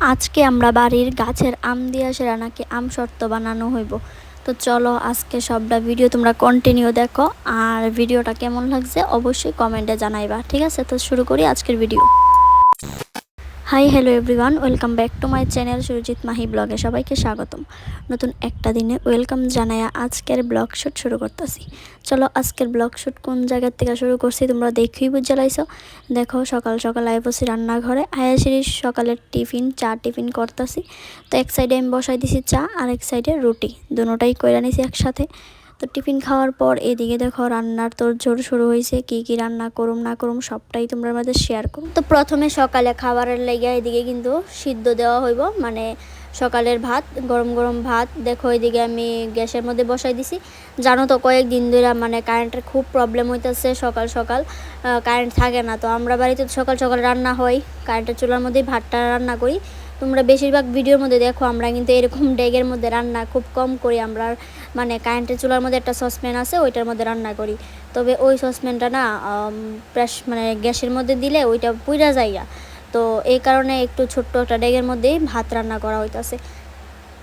আজকে আমরা বাড়ির গাছের আম দিয়ে সেরা নাকি আম শর্ত বানানো হইব। তো চলো আজকে সবটা ভিডিও তোমরা কন্টিনিউ দেখো। আর ভিডিওটা কেমন লাগছে অবশ্যই কমেন্টে জানাইবা। ঠিক আছে? তো শুরু করি আজকের video hi hello everyone welcome back to my channel Surajit Mahi ব্লগে সবাইকে স্বাগতম। নতুন একটা দিনে ওয়েলকাম জানায়া আজকের ব্লগ শ্যুট শুরু করতেছি। চলো আজকের ব্লগ শ্যুট কোন জায়গার থেকে শুরু করছি তোমরা দেখেই বুঝে লাইছো। দেখো, সকাল সকাল আয় বসি রান্নাঘরে। আয়াসিরি সকালের টিফিন, চা টিফিন করতেছি। তো এক সাইডে আমি বসাই দিছি চা, আর এক সাইডে রুটি। দুটোটাই কইরা নিছি একসাথে। তো টিফিন খাওয়ার পর এদিকে দেখো রান্নার তোর জোর শুরু হয়েছে, কি কি রান্না করুম, না করুম, সবটাই তোমরা মাঝে শেয়ার করুম তো প্রথমে সকালে খাবারের লেগে এদিকে কিন্তু সিদ্ধ দেওয়া হইব মানে সকালের ভাত, গরম গরম ভাত। দেখো এদিকে আমি গ্যাসের মধ্যে বসাই দিছি। জানো তো কয়েকদিন ধরে মানে কারেন্টের খুব প্রবলেম হইতেছে সকাল সকাল কারেন্ট থাকে না। তো আমরা বাড়িতে সকাল সকাল রান্না হয় কারেন্টের চুলার মধ্যেই ভাতটা রান্না করি। তোমরা বেশিরভাগ ভিডিওর মধ্যে দেখো, আমরা কিন্তু এরকম ডেগের মধ্যে রান্না খুব কম করি। আমরা মানে কারেন্টের চুলার মধ্যে একটা সসপ্যান আছে, ওইটার মধ্যে রান্না করি। তবে ওই সসপ্যানটা না প্রেস মানে গ্যাসের মধ্যে দিলে ওইটা পুইরা যাইয়া। তো এই কারণে একটু ছোট্ট একটা ডেগের মধ্যেই ভাত রান্না করা হইতাছে।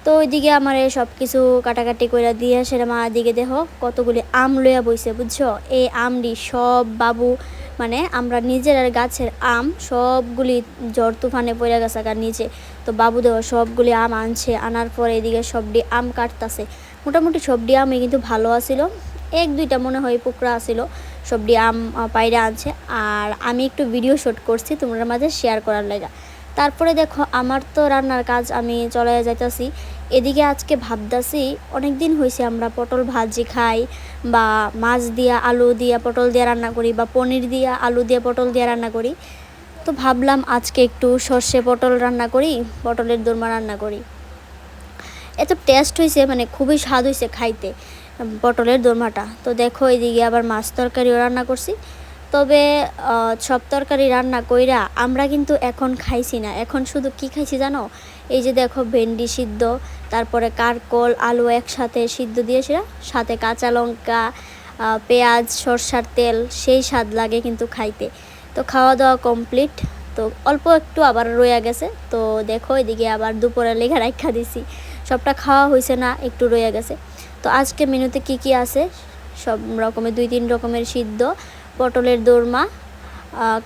তো ওইদিকে আমার এই সব কিছু কাটাকাটি করে দিয়ে সেটা মা দিকে দেখো কতগুলি আম লইয়া বইছে, বুঝছ? এই আমটি সব বাবু মানে আমরা নিজের আর গাছের আম সবগুলি জ্বর তুফানে পড়ে গেছে আর নিচে। তো বাবুদেও সবগুলি আম আনছে, আনার পরে এদিকে সবটি আম কাটতেছে। মোটামুটি সবটি আমই কিন্তু ভালো আছিল। এক দুইটা মনে হয় পোকরা আছিল সবটি আম পাইরে আনছে। আর আমি একটু ভিডিও শ্যুট করছি তোমরা মাঝে শেয়ার করার লাগা। তারপরে দেখো, আমার তো রান্নার কাজ, আমি চলে যাইতাছি। এদিকে আজকে ভাবতাছি অনেক দিন হয়েছে আমরা পটল ভাজি খাই, বা মাছ দিয়া আলু দিয়া পটল দিয়ে রান্না করি, বা পনির দিয়া আলু দিয়ে পটল দিয়ে রান্না করি। তো ভাবলাম আজকে একটু সর্ষে পটল রান্না করি, পটলের দোরমা রান্না করি। এত টেস্ট হয়েছে মানে খুবই স্বাদ হয়েছে খাইতে পটলের দোরমাটা। তো দেখো, এদিকে আবার মাছ তরকারিও রান্না করছি। তবে সব তরকারি রান্না কইরা আমরা কিন্তু এখন খাইছি না। এখন শুধু কি খাইছি জানো? এই যে দেখো ভেন্ডি সিদ্ধ, তারপরে কারকল, আলু একসাথে সিদ্ধ দিয়েছে সাথে কাঁচা লঙ্কা পেঁয়াজ, সরষার তেল, সেই স্বাদ লাগে কিন্তু খাইতে। তো খাওয়া দাওয়া কমপ্লিট। তো অল্প একটু আবার রয়ে গেছে। তো দেখো এদিকে আবার দুপুরে লেখা রাখা দিছি। সবটা খাওয়া হয়েছে না, একটু রয়ে গেছে। তো আজকে মেনুতে কি কি আছে? সব রকমের দুই তিন রকমের সিদ্ধ। পটলের দোরমা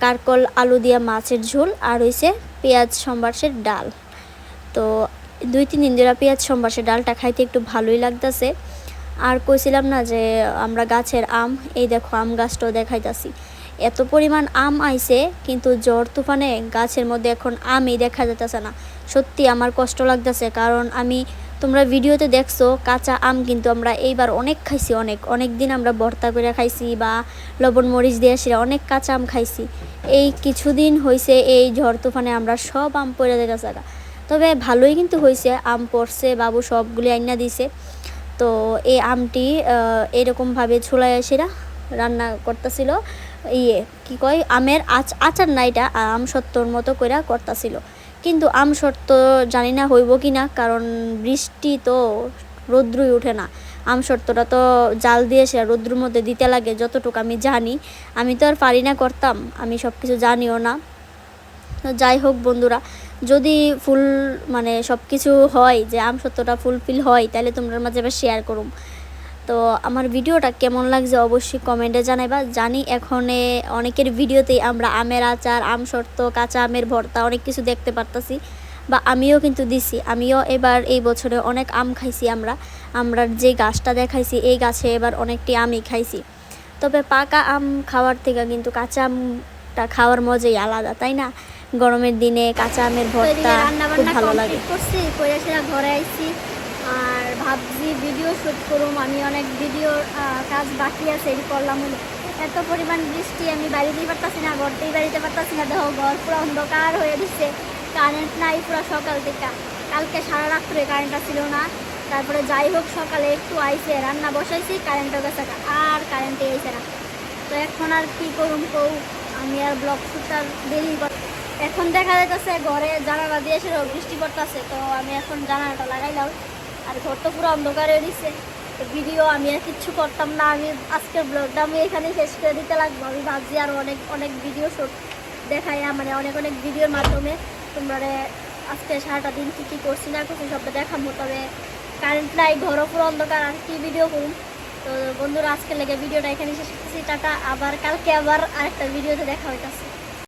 কারকল, আলু দিয়া মাছের ঝোল আর হইছে পেঁয়াজ সম্বাসের ডাল। তো দুই তিন দিন ধরে পেঁয়াজ সম্বাসের ডালটা খাইতে একটু ভালোই লাগতেছে। আর কইছিলাম না যে, আমরা গাছের আম, এই দেখো আম গাছটাও দেখাইতাছি। এত পরিমাণ আম আইছে, কিন্তু জ্বর তুফানে গাছের মধ্যে এখন আমই দেখা যেতেছে না। সত্যি আমার কষ্ট লাগতেছে, কারণ আমি তোমরা ভিডিওতে দেখছ, কাঁচা আম কিন্তু আমরা এইবার অনেক খাইছি, অনেক। অনেক দিন আমরা ভর্তা করে খাইছি বা লবণ মরিচ দিয়ে সেটা অনেক কাঁচা আম খাইছি। এই কিছুদিন হয়েছে এই ঝড় তুফানে আমরা সব আম পড়ে যেতেছে তবে ভালোই কিন্তু হয়েছে আম পড়ছে, বাবু সবগুলি আইনা দিছে। তো এই আমটি এরকমভাবে ছোলাই সেরা রান্না করতেছিল। ইয়ে কি কয়? আমের আচ, আচার না এটা, আম সত্তর মতো করে করতেছিল। কিন্তু আম শর্ত জানি না হইব কি না, কারণ বৃষ্টি তো রৌদ্রই ওঠে না। আম শর্তটা তো জাল দিয়ে সে রৌদ্রুর মধ্যে দিতে লাগে, যতটুকু আমি জানি। আমি তো আর পারি না করতাম, আমি সব কিছু জানিও না। যাই হোক বন্ধুরা, যদি ফুল মানে সব কিছু হয়, যে আম সত্যটা ফুলফিল হয়, তাহলে তোমরা মাঝে শেয়ার করুম। তো আমার ভিডিওটা কেমন লাগছে অবশ্যই কমেন্টে জানাইবা। জানি এখন অনেকের ভিডিওতেই আমরা আমের আচার আম শর্ত কাঁচা আমের ভর্তা অনেক কিছু দেখতে পারতাছি বা আমিও কিন্তু দিছি। আমিও এবার এই বছরে অনেক আম খাইছি আমরা। আমরা যে গাছটা দেখাইছি এই গাছে এবার অনেকটি আমই খাইছি। তবে পাকা আম খাওয়ার থেকে কিন্তু কাঁচা আমটা খাওয়ার মজাই আলাদা তাই না? গরমের দিনে কাঁচা আমের ভর্তা খুব ভালো লাগে। করছি ঘরে আইছি। আর ভাবছি ভিডিও শ্যুট করুম, আমি অনেক ভিডিওর কাজ বাকি আছে এটি করলাম এত পরিমাণ বৃষ্টি, আমি বাড়িতেই পারতাছি না, ঘরতেই বাড়িতে পারতাছি না। দেখো, ঘর পুরো অন্ধকার হয়ে দিচ্ছে কারেন্ট নাই পুরো সকাল থেকে। কালকে সারা রাত্রে কারেন্টটা ছিল না। তারপরে যাই হোক, সকালে একটু আইসে রান্না বসাইছি কারেন্টও গেছে আর কারেন্টে আইসে না। তো এখন আর কি করুম কৌ আমি আর ব্লক শ্যুটটা দেরি কর এখন দেখা যাইতেছে, ঘরে জানালা দিয়ে বৃষ্টি পড়তেছে, তো আমি এখন জানালাটা লাগাইলাম। আর ঘর তো পুরো অন্ধকার হয়ে তো ভিডিও আমি আর কিচ্ছু করতাম না। আমি আজকের ব্লগটা আমি এখানে শেষ করে দিতে লাগবো। আমি ভাবছি আর অনেক অনেক ভিডিও শুট দেখাই মানে অনেক অনেক ভিডিওর মাধ্যমে তোমরা আজকে সারাটা দিন কী কী করছি না করছি সবটা দেখাবো। তবে কারেন্ট নাই, ঘরও পুরো অন্ধকার, আর কি ভিডিও করুন তো বন্ধুরা, আজকে লেগে ভিডিওটা এখানে শেষ করছি। টাটা, আবার কালকে আবার আরেকটা ভিডিওতে দেখা হইতাছে।